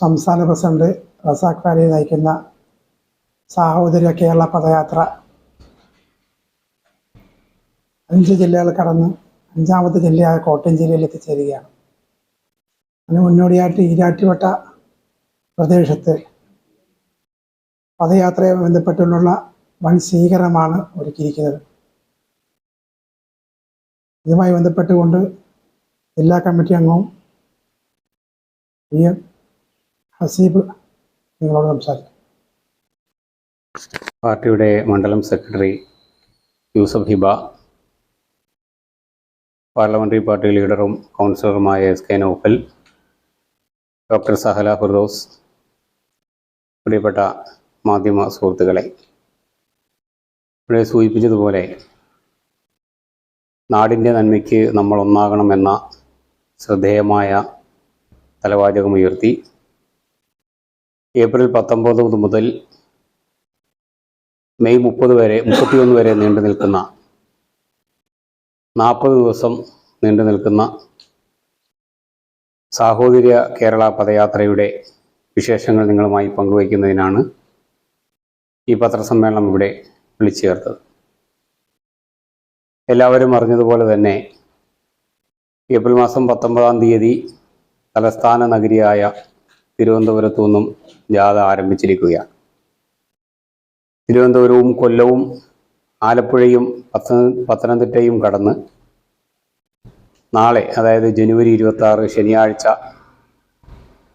സംസ്ഥാന president Razak Valley നയിക്കുന്ന സാഹോദര്യ കേരള പദയാത്ര. അഞ്ച് ജില്ലകൾ കടന്ന് അഞ്ചാമത്തെ ജില്ലയായ കോട്ടയം ജില്ലയിൽ എത്തിച്ചേരുകയാണ്. അതിന് മുന്നോടിയായിട്ട് ഈരാറ്റുവട്ട പ്രദേശത്ത് പദയാത്രയെ ബന്ധപ്പെട്ടുള്ള വൻ സ്വീകരണമാണ് ഒരുക്കിയിരിക്കുന്നത്. ഇതുമായി ബന്ധപ്പെട്ടുകൊണ്ട് ജില്ലാ കമ്മിറ്റി അംഗവും എം ഹസീബ് നിങ്ങളോട് സംസാരിക്കും. പാർട്ടിയുടെ മണ്ഡലം secretary Yusuf Hiba parliamentary party ലീഡറും കൗൺസിലറുമായ S K Naufal doctor Sahala Firdous പ്രിയപ്പെട്ട മാധ്യമ സുഹൃത്തുക്കളെ ഇവിടെ സൂചിപ്പിച്ചതുപോലെ നാടിന്റെ നന്മയ്ക്ക് നമ്മൾ ഒന്നാകണമെന്ന ശ്രദ്ധേയമായ തലവാചകമുയർത്തി ഏപ്രിൽ പത്തൊമ്പത് മുതൽ മെയ് മുപ്പത് വരെ മുപ്പത്തിയൊന്ന് വരെ നീണ്ടു നിൽക്കുന്ന നാൽപ്പത് ദിവസം നീണ്ടു നിൽക്കുന്ന സാഹോദര്യ കേരള പദയാത്രയുടെ വിശേഷങ്ങൾ നിങ്ങളുമായി പങ്കുവയ്ക്കുന്നതിനാണ് ഈ പത്രസമ്മേളനം ഇവിടെ വിളിച്ചു ചേർത്തത്. എല്ലാവരും അറിഞ്ഞതുപോലെ തന്നെ ഏപ്രിൽ മാസം പത്തൊമ്പതാം തീയതി തലസ്ഥാന നഗരിയായ തിരുവനന്തപുരത്തു നിന്നും ജാഥ ആരംഭിച്ചിരിക്കുകയാണ്. തിരുവനന്തപുരവും കൊല്ലവും ആലപ്പുഴയും പത്ത പത്തനംതിട്ടയും കടന്ന് നാളെ അതായത് ജനുവരി ഇരുപത്തി ശനിയാഴ്ച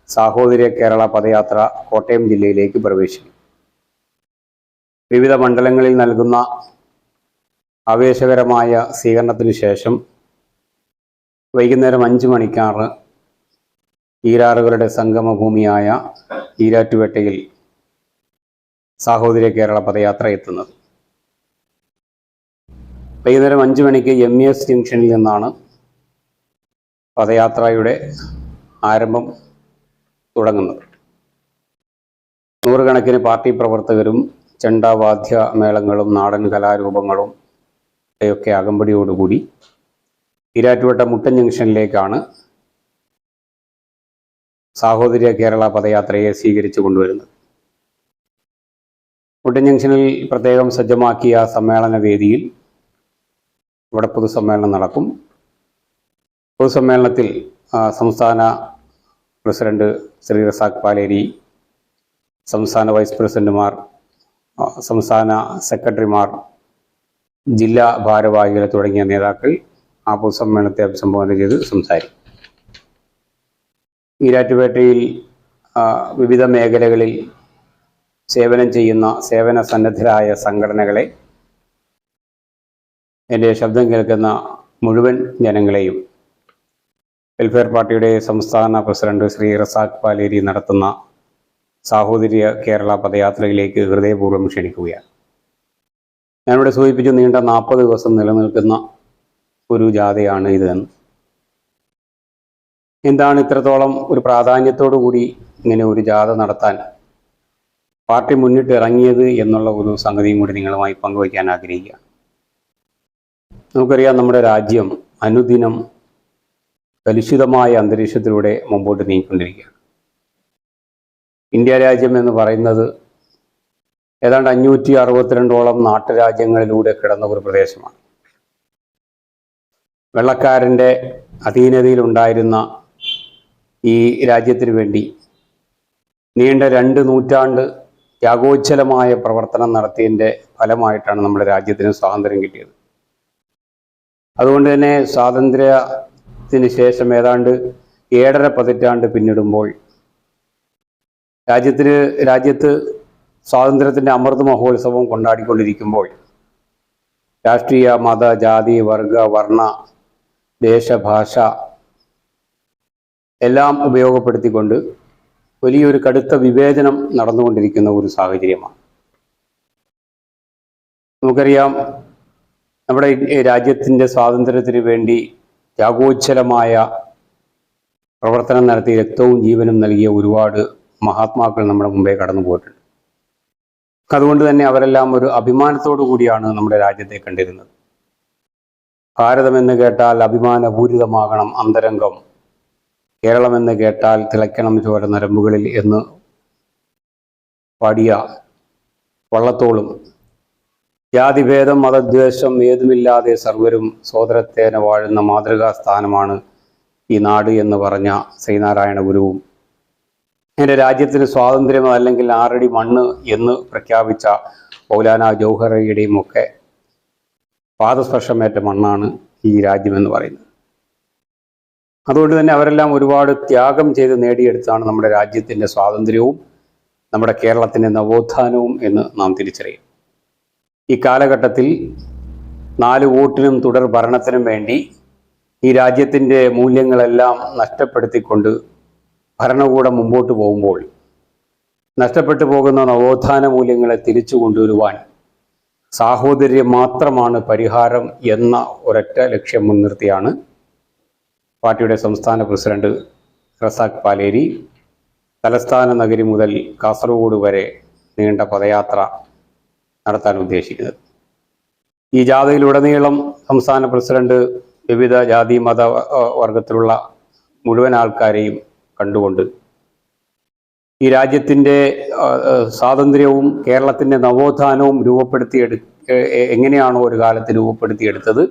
സാഹോദര്യ കേരള പദയാത്ര കോട്ടയം ജില്ലയിലേക്ക് പ്രവേശിക്കും. വിവിധ മണ്ഡലങ്ങളിൽ നൽകുന്ന ആവേശകരമായ സ്വീകരണത്തിന് ശേഷം വൈകുന്നേരം അഞ്ച് മണിക്കാണ് ഈരാറുകളുടെ സംഗമഭൂമിയായ ഈരാറ്റുപേട്ടയിൽ സാഹോദര്യ കേരള പദയാത്ര എത്തുന്നത്. വൈകുന്നേരം അഞ്ച് മണിക്ക് എം ഇ എസ് ജംഗ്ഷനിൽ നിന്നാണ് പദയാത്രയുടെ ആരംഭം തുടങ്ങുന്നത്. നൂറുകണക്കിന് പാർട്ടി പ്രവർത്തകരും ചെണ്ടവാദ്യ മേളങ്ങളും നാടൻ കലാരൂപങ്ങളും ഒക്കെ അകമ്പടിയോടുകൂടി ഈരാറ്റുപേട്ട മുട്ടൻ ജംഗ്ഷനിലേക്കാണ് സാഹോദര്യ കേരള പദയാത്രയെ സ്വീകരിച്ചു കൊണ്ടുവരുന്നത് മുട്ടൻ ജംഗ്ഷനിൽ പ്രത്യേകം സജ്ജമാക്കിയ സമ്മേളന വേദിയിൽ ഇവിടെ പൊതുസമ്മേളനം നടക്കും. പൊതുസമ്മേളനത്തിൽ സംസ്ഥാന പ്രസിഡന്റ് ശ്രീ റസാഖ് പാലേരി സംസ്ഥാന വൈസ് പ്രസിഡന്റുമാർ സംസ്ഥാന സെക്രട്ടറിമാർ ജില്ലാ ഭാരവാഹികൾ തുടങ്ങിയ നേതാക്കൾ ആ പൊതുസമ്മേളനത്തെ അഭിസംബോധന ചെയ്ത് സംസാരിക്കും. ഈരാറ്റുപേട്ടയിൽ വിവിധ മേഖലകളിൽ സേവനം ചെയ്യുന്ന സേവന സന്നദ്ധരായ സംഘടനകളെ എന്റെ ശബ്ദം കേൾക്കുന്ന മുഴുവൻ ജനങ്ങളെയും വെൽഫെയർ പാർട്ടിയുടെ സംസ്ഥാന പ്രസിഡന്റ് ശ്രീ റസാഖ് പാലേരി നടത്തുന്ന സാഹോദര്യ കേരള പദയാത്രയിലേക്ക് ഹൃദയപൂർവം ക്ഷണിക്കുകയാണ്. ഞാനിവിടെ സൂചിപ്പിച്ചു നീണ്ട നാൽപ്പത് ദിവസം നിലനിൽക്കുന്ന ഒരു ജാഥയാണ് ഇത് എന്താണ് ഇത്രത്തോളം ഒരു പ്രാധാന്യത്തോടു കൂടി ഇങ്ങനെ ഒരു ജാഥ നടത്താൻ പാർട്ടി മുന്നിട്ട് ഇറങ്ങിയത് എന്നുള്ള ഒരു സംഗതിയും കൂടി നിങ്ങളുമായി പങ്കുവയ്ക്കാൻ ആഗ്രഹിക്കുക. നമുക്കറിയാം നമ്മുടെ രാജ്യം അനുദിനം കലുഷിതമായ അന്തരീക്ഷത്തിലൂടെ മുമ്പോട്ട് നീങ്ങിക്കൊണ്ടിരിക്കുകയാണ്. ഇന്ത്യ രാജ്യം എന്ന് പറയുന്നത് ഏതാണ്ട് അഞ്ഞൂറ്റി അറുപത്തിരണ്ടോളം നാട്ടുരാജ്യങ്ങളിലൂടെ കിടന്ന ഒരു പ്രദേശമാണ്. വെള്ളക്കാരന്റെ അധീനതയിലുണ്ടായിരുന്ന ഈ രാജ്യത്തിന് വേണ്ടി നീണ്ട രണ്ട് നൂറ്റാണ്ട് ത്യാഗോജ്ജലമായ പ്രവർത്തനം നടത്തിയതിന്റെ ഫലമായിട്ടാണ് നമ്മുടെ രാജ്യത്തിന് സ്വാതന്ത്ര്യം കിട്ടിയത്. അതുകൊണ്ട് തന്നെ സ്വാതന്ത്ര്യത്തിന് ശേഷം ഏതാണ്ട് ഏഴര പതിറ്റാണ്ട് പിന്നിടുമ്പോൾ രാജ്യത്തിന് രാജ്യത്ത് സ്വാതന്ത്ര്യത്തിന്റെ അമൃത് മഹോത്സവം കൊണ്ടാടിക്കൊണ്ടിരിക്കുമ്പോൾ രാഷ്ട്രീയ മത ജാതി വർഗ വർണ ദേശഭാഷ എല്ലാം ഉപയോഗപ്പെടുത്തിക്കൊണ്ട് വലിയൊരു കടുത്ത വിവേചനം നടന്നുകൊണ്ടിരിക്കുന്ന ഒരു സാഹചര്യമാണ്. നമുക്കറിയാം നമ്മുടെ രാജ്യത്തിന്റെ സ്വാതന്ത്ര്യത്തിന് വേണ്ടി ത്യാഗോജ്ജലമായ പ്രവർത്തനം നടത്തി രക്തവും ജീവനും നൽകിയ ഒരുപാട് മഹാത്മാക്കൾ നമ്മുടെ മുമ്പേ കടന്നു പോയിട്ടുണ്ട്. അതുകൊണ്ട് തന്നെ അവരെല്ലാം ഒരു അഭിമാനത്തോടു കൂടിയാണ് നമ്മുടെ രാജ്യത്തെ കണ്ടിരുന്നത്. ഭാരതമെന്ന് കേട്ടാൽ അഭിമാനപൂരിതമാകണം അന്തരംഗം കേരളമെന്ന് കേട്ടാൽ തിളയ്ക്കണം ചോര നരമ്പുകളിൽ എന്ന് പാടിയ വള്ളത്തോളും. ജാതിഭേദം മതദ്വേഷം ഏതുമില്ലാതെ സർവരും സോദരത്തേന വാഴുന്ന മാതൃകാ സ്ഥാനമാണ് ഈ നാട് എന്ന് പറഞ്ഞ ശ്രീനാരായണ ഗുരുവും. എന്റെ രാജ്യത്തിന് സ്വാതന്ത്ര്യം അല്ലെങ്കിൽ ആറടി മണ്ണ് എന്ന് പ്രഖ്യാപിച്ച മൗലാന ജൗഹറയുടെയും ഒക്കെ പാദസ്പർശമേറ്റ മണ്ണാണ് ഈ രാജ്യമെന്ന് പറയുന്നത്. അതുകൊണ്ട് തന്നെ അവരെല്ലാം ഒരുപാട് ത്യാഗം ചെയ്ത് നേടിയെടുത്താണ് നമ്മുടെ രാജ്യത്തിന്റെ സ്വാതന്ത്ര്യവും നമ്മുടെ കേരളത്തിന്റെ നവോത്ഥാനവും എന്ന് നാം തിരിച്ചറിയും ഈ കാലഘട്ടത്തിൽ നാല് വോട്ടിനും തുടർ ഭരണത്തിനും വേണ്ടി ഈ രാജ്യത്തിന്റെ മൂല്യങ്ങളെല്ലാം നഷ്ടപ്പെടുത്തിക്കൊണ്ട് ഭരണകൂടം മുമ്പോട്ട് പോകുമ്പോൾ നഷ്ടപ്പെട്ടു പോകുന്ന നവോത്ഥാന മൂല്യങ്ങളെ തിരിച്ചു കൊണ്ടുവരുവാൻ സാഹോദര്യം മാത്രമാണ് പരിഹാരം എന്ന ഒരൊറ്റ ലക്ഷ്യം മുൻനിർത്തിയാണ് പാർട്ടിയുടെ സംസ്ഥാന പ്രസിഡന്റ് റസാഖ് പാലേരി തലസ്ഥാന നഗരി മുതൽ കാസർഗോഡ് വരെ നീണ്ട പദയാത്ര നടത്താൻ ഉദ്ദേശിക്കുന്നത്. ഈ ജാഥയിലുടനീളം സംസ്ഥാന പ്രസിഡന്റ് വിവിധ ജാതി മത വർഗത്തിലുള്ള മുഴുവൻ ആൾക്കാരെയും കണ്ടുകൊണ്ട് ഈ രാജ്യത്തിന്റെ സ്വാതന്ത്ര്യവും കേരളത്തിന്റെ നവോത്ഥാനവും രൂപപ്പെടുത്തിയെടു എങ്ങനെയാണോ ഒരു കാലത്ത് രൂപപ്പെടുത്തിയെടുത്തത്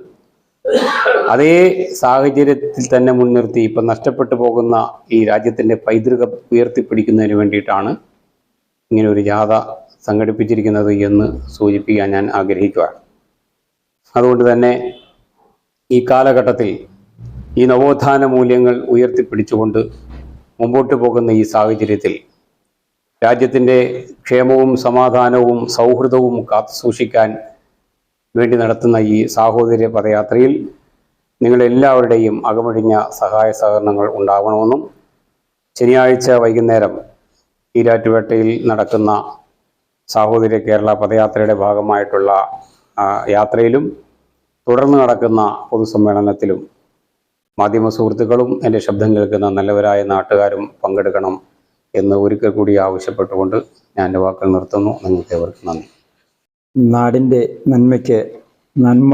അതേ സാഹചര്യത്തിൽ തന്നെ മുൻനിർത്തി ഇപ്പം നഷ്ടപ്പെട്ടു പോകുന്ന ഈ രാജ്യത്തിന്റെ പൈതൃക ഉയർത്തിപ്പിടിക്കുന്നതിന് വേണ്ടിയിട്ടാണ് ഇങ്ങനെ ഒരു ജാഥ സംഘടിപ്പിച്ചിരിക്കുന്നത് എന്ന് സൂചിപ്പിക്കാൻ ഞാൻ ആഗ്രഹിക്കുകയാണ് അതുകൊണ്ട് തന്നെ ഈ കാലഘട്ടത്തിൽ ഈ നവോത്ഥാന മൂല്യങ്ങൾ ഉയർത്തിപ്പിടിച്ചുകൊണ്ട് മുമ്പോട്ട് പോകുന്ന ഈ സാഹചര്യത്തിൽ രാജ്യത്തിന്റെ ക്ഷേമവും സമാധാനവും സൗഹൃദവും കാത്തുസൂക്ഷിക്കാൻ വേണ്ടി നടത്തുന്ന ഈ സാഹോദര്യ പദയാത്രയിൽ നിങ്ങളെല്ലാവരുടെയും അകമഴിഞ്ഞ സഹായ സഹകരണങ്ങൾ ഉണ്ടാവണമെന്നും ശനിയാഴ്ച വൈകുന്നേരം ഈരാറ്റുപേട്ടയിൽ നടക്കുന്ന സാഹോദര്യ കേരള പദയാത്രയുടെ ഭാഗമായിട്ടുള്ള യാത്രയിലും തുടർന്ന് നടക്കുന്ന പൊതുസമ്മേളനത്തിലും മാധ്യമ സുഹൃത്തുക്കളും എന്റെ ശബ്ദം കേൾക്കുന്ന നല്ലവരായ നാട്ടുകാരും പങ്കെടുക്കണം എന്ന് ഒരിക്കൽ കൂടി ആവശ്യപ്പെട്ടുകൊണ്ട് ഞാൻ എന്റെ വാക്കുകൾ നിർത്തുന്നു. നിങ്ങൾക്ക് നന്ദി. നാടിന്റെ നന്മയ്ക്ക് നന്മ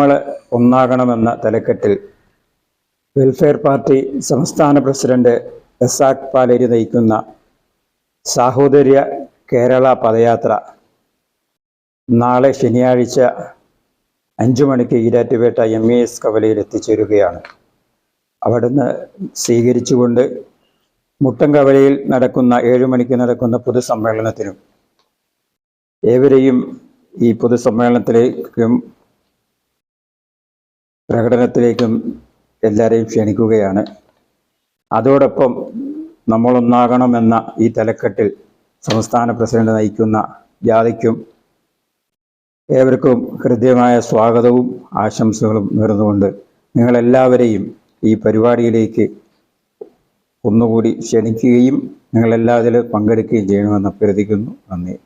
ഒന്നാകണമെന്ന തലക്കെട്ടിൽ വെൽഫെയർ പാർട്ടി സംസ്ഥാന പ്രസിഡന്റ് എസാഖ് പാലേരി നയിക്കുന്ന സാഹോദര്യ കേരള പദയാത്ര നാളെ ശനിയാഴ്ച അഞ്ചു മണിക്ക് ഈരാറ്റുപേട്ട എം ഇ എസ് കവലയിൽ എത്തിച്ചേരുകയാണ്. അവിടുന്ന് സ്വീകരിച്ചുകൊണ്ട് മുട്ടംകവലയിൽ നടക്കുന്ന ഏഴു മണിക്ക് നടക്കുന്ന പൊതുസമ്മേളനത്തിനും ഏവരെയും ഈ പൊതുസമ്മേളനത്തിലേക്കും പ്രകടനത്തിലേക്കും എല്ലാവരെയും ക്ഷണിക്കുകയാണ്. അതോടൊപ്പം നമ്മളൊന്നാകണമെന്ന ഈ തലക്കെട്ടിൽ സംസ്ഥാന പ്രസിഡന്റ് നയിക്കുന്ന ജാഥയ്ക്കും ഏവർക്കും ഹൃദ്യമായ സ്വാഗതവും ആശംസകളും നേർന്നുകൊണ്ട് നിങ്ങളെല്ലാവരെയും ഈ പരിപാടിയിലേക്ക് ഒന്നുകൂടി ക്ഷണിക്കുകയും നിങ്ങളെല്ലാ ഇതിൽ പങ്കെടുക്കുകയും ചെയ്യണമെന്ന് അഭ്യർത്ഥിക്കുന്നു. നന്ദി.